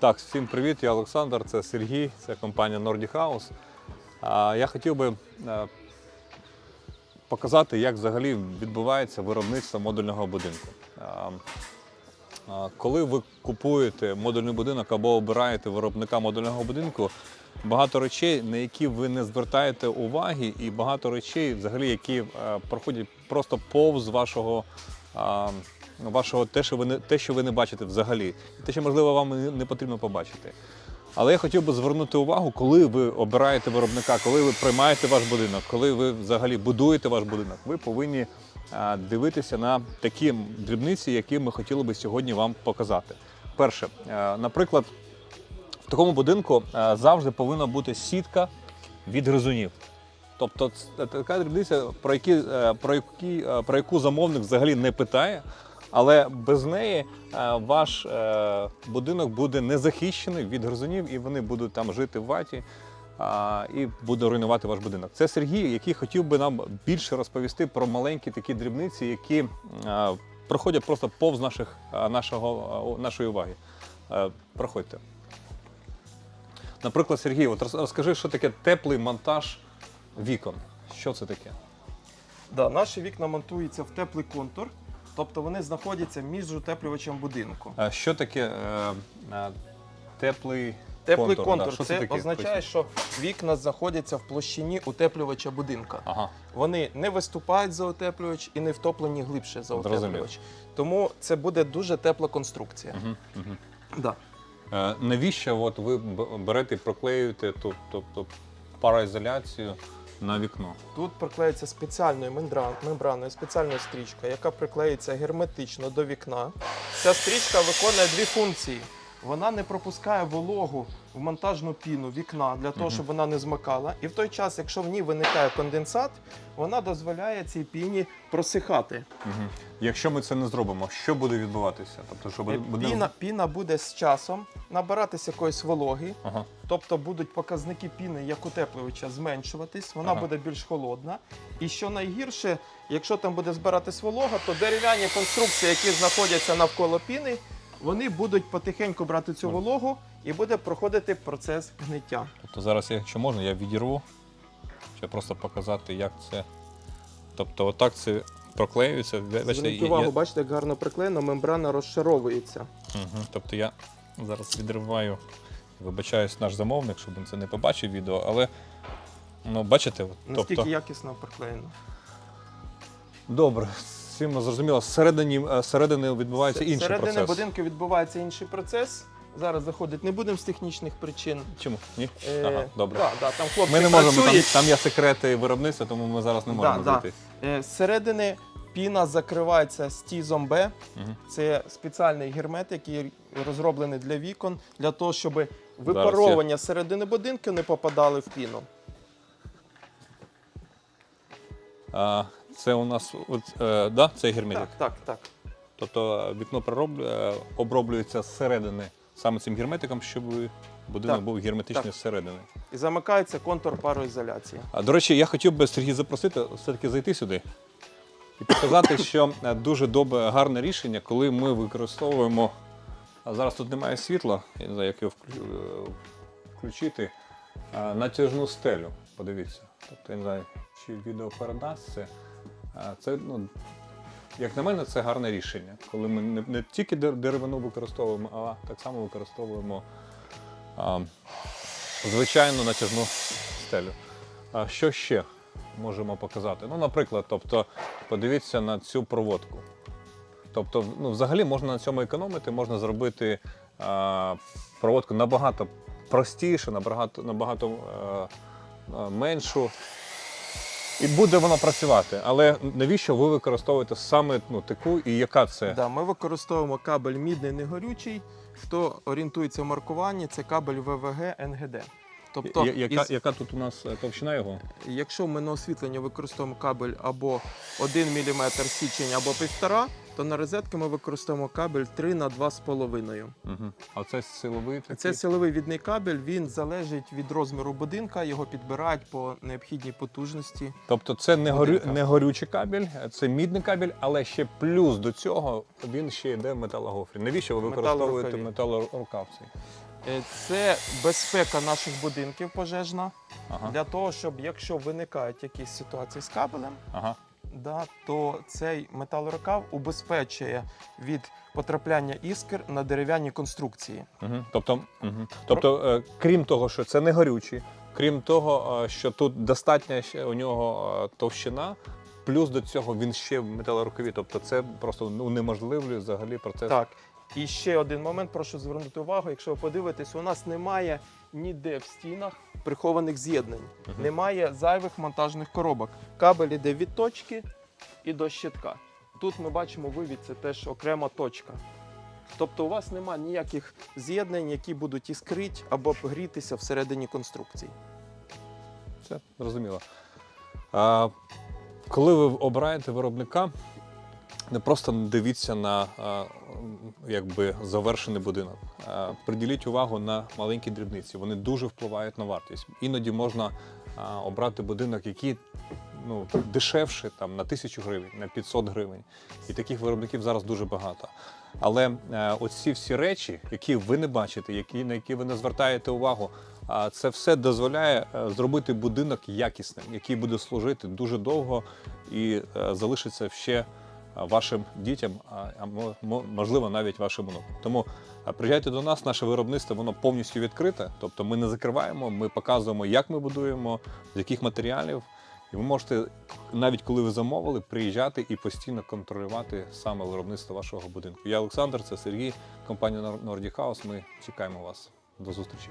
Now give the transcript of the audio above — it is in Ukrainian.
Так, всім привіт, я Олександр, це Сергій, це компанія Nordic House. Я хотів би е, показати, як взагалі відбувається виробництво модульного будинку. Коли ви купуєте модульний будинок або обираєте виробника модульного будинку, багато речей, на які ви не звертаєте уваги, і багато речей, взагалі, які е, проходять просто повз вашого. Вашого те, що ви не те, що ви не бачите взагалі, і те, що можливо вам не потрібно побачити. Але я хотів би звернути увагу, коли ви обираєте виробника, коли ви приймаєте ваш будинок, коли ви взагалі будуєте ваш будинок, ви повинні дивитися на такі дрібниці, які ми хотіли би сьогодні вам показати. Перше, наприклад, в такому будинку завжди повинна бути сітка від гризунів. Тобто така дрібниця, про, які, е, про, які, е, про яку замовник взагалі не питає, але без неї е, ваш е, будинок буде не захищений від гризунів, і вони будуть там жити в ваті і буде руйнувати ваш будинок. Це Сергій, який хотів би нам більше розповісти про маленькі такі дрібниці, які е, проходять просто повз наших, нашого, нашої уваги. Проходьте. Наприклад, Сергій, от розкажи, що таке теплий монтаж вікон. Що це таке? Да, наші вікна монтуються в теплий контур, тобто вони знаходяться між утеплювачем будинку. А що таке е, е, теплий Теплий контур? контур, Да, це, таке? означає, що вікна знаходяться в площині утеплювача будинка. Ага. Вони не виступають за утеплювач і не втоплені глибше за утеплювач. Тому це буде дуже тепла конструкція. Угу, угу. Да. Е, навіщо от ви берете і проклеюєте тут, тобто пароізоляцію на вікно? Тут приклеїться спеціальною мембран- мембраною, спеціальна стрічка, яка приклеїться герметично до вікна. Ця стрічка виконує дві функції. Вона не пропускає вологу в монтажну піну вікна для того, щоб вона не змокала. І в той час, якщо в ній виникає конденсат, вона дозволяє цій піні просихати. Якщо ми це не зробимо, що буде відбуватися? Тобто, що буде, Е, буде... Піна, піна буде з часом набиратися якоїсь вологи, Ага. Тобто будуть показники піни як утеплювача зменшуватись, вона Ага. буде більш холодна. І що найгірше, якщо там буде збиратись волога, то дерев'яні конструкції, які знаходяться навколо піни, вони будуть потихеньку брати цю вологу і буде проходити процес гниття. Тобто зараз, якщо можна, я відірву, щоб просто показати, як це. Тобто, отак це проклеюється. Бачите, Зверніть я- увагу, я- бачите, як гарно приклеєно, мембрана розшаровується. Угу. Тобто я зараз відриваю, вибачаюсь, наш замовник, щоб він це не побачив відео, але ну, бачите, Наскільки тобто, якісно приклеєно. добре, цим зрозуміло. Зсередині, е, зсередини відбувається інший Всередині процес. будинку відбувається інший процес. Зараз заходити не будемо з технічних причин. Чому? Ні? Е, Ага, добре. Да, да, там хлопці Ми не можемо, там, працюють. там є секрети виробництва, тому ми зараз не можемо Да, да. зайти. Е, Зсередини піна закривається стізом Б. Мгм. Це спеціальний гермет, який розроблений для вікон, для того, щоб випаровування середини будинку не попадали в піну. А, це у нас от, е, да, цей герметик. Так, так, так. Тобто е, вікно пророб- е, оброблюється зсередини саме цим герметиком, щоб будинок Так, був герметичний так. зсередини. І замикається контур пароізоляції. А, До речі, я хотів би Сергій запросити все-таки зайти сюди і показати, що е, дуже добре гарне рішення, коли ми використовуємо. А зараз тут немає світла, я не знаю, як його вклю- е, включити. Натяжну стелю. Подивіться. Тобто, я не знаю, чи відео передасть це. Це, ну, як на мене, це гарне рішення, коли ми не, не тільки деревину використовуємо, а так само використовуємо а, звичайну натяжну стелю. А що ще можемо показати? Ну, наприклад, тобто, подивіться на цю проводку. Тобто, ну, взагалі можна на цьому економити, можна зробити а, проводку набагато простіше, набагато, набагато а, меншу. І буде вона працювати. Але навіщо ви використовуєте саме ну, таку і яка це? Да, ми використовуємо кабель мідний негорючий. Хто орієнтується в маркуванні, це кабель ВВГ НГД. Тобто, Я- яка, із- яка тут у нас е, товщина його? якщо ми на освітлення використовуємо кабель або 1 мм січень, або 1,5, то на розетки ми використовуємо кабель 3 на 2,5. Угу. А це силовий такий? Це силовий відний кабель, він залежить від розміру будинка, його підбирають по необхідній потужності. Тобто це не, горю, не горючий кабель, це мідний кабель, але ще плюс до цього він ще йде в металогофрі. Навіщо ви використовуєте металорукавці? Е, Це безпека наших будинків пожежна. Ага. Для того, щоб якщо виникають якісь ситуації з кабелем, Ага. Да, то цей металорукав убезпечує від потрапляння іскр на дерев'яні конструкції. Угу. Тобто, угу. тобто е, крім того, що це не горючий, крім того, е, що тут достатня ще у нього е, товщина, плюс до цього він ще в металорукаві. Тобто це просто унеможливлює взагалі процес. Так. І ще один момент, прошу звернути увагу. Якщо ви подивитесь, у нас немає ніде в стінах прихованих з'єднань, Мгм. немає зайвих монтажних коробок. Кабель іде від точки і до щитка. Тут ми бачимо вивід, це теж окрема точка. Тобто у вас немає ніяких з'єднань, які будуть іскрити або грітися всередині конструкції. Все зрозуміло. А, коли ви обираєте виробника, не просто дивіться на якби завершений будинок. Приділіть увагу на маленькі дрібниці. Вони дуже впливають на вартість. Іноді можна обрати будинок, який ну, дешевше там, на тисячу гривень, на 500 гривень. І таких виробників зараз дуже багато. Але е, оці всі речі, які ви не бачите, які, на які ви не звертаєте увагу, це все дозволяє е, зробити будинок якісним, який буде служити дуже довго і е, залишиться ще е, вашим дітям, а а мо- мо- можливо навіть вашим онукам. Тому приїжджайте до нас, наше виробництво воно повністю відкрите. Тобто ми не закриваємо, ми показуємо, як ми будуємо, з яких матеріалів. І ви можете, навіть коли ви замовили, приїжджати і постійно контролювати саме виробництво вашого будинку. Я Олександр, це Сергій, компанія Nordic House. Ми чекаємо вас. До зустрічі.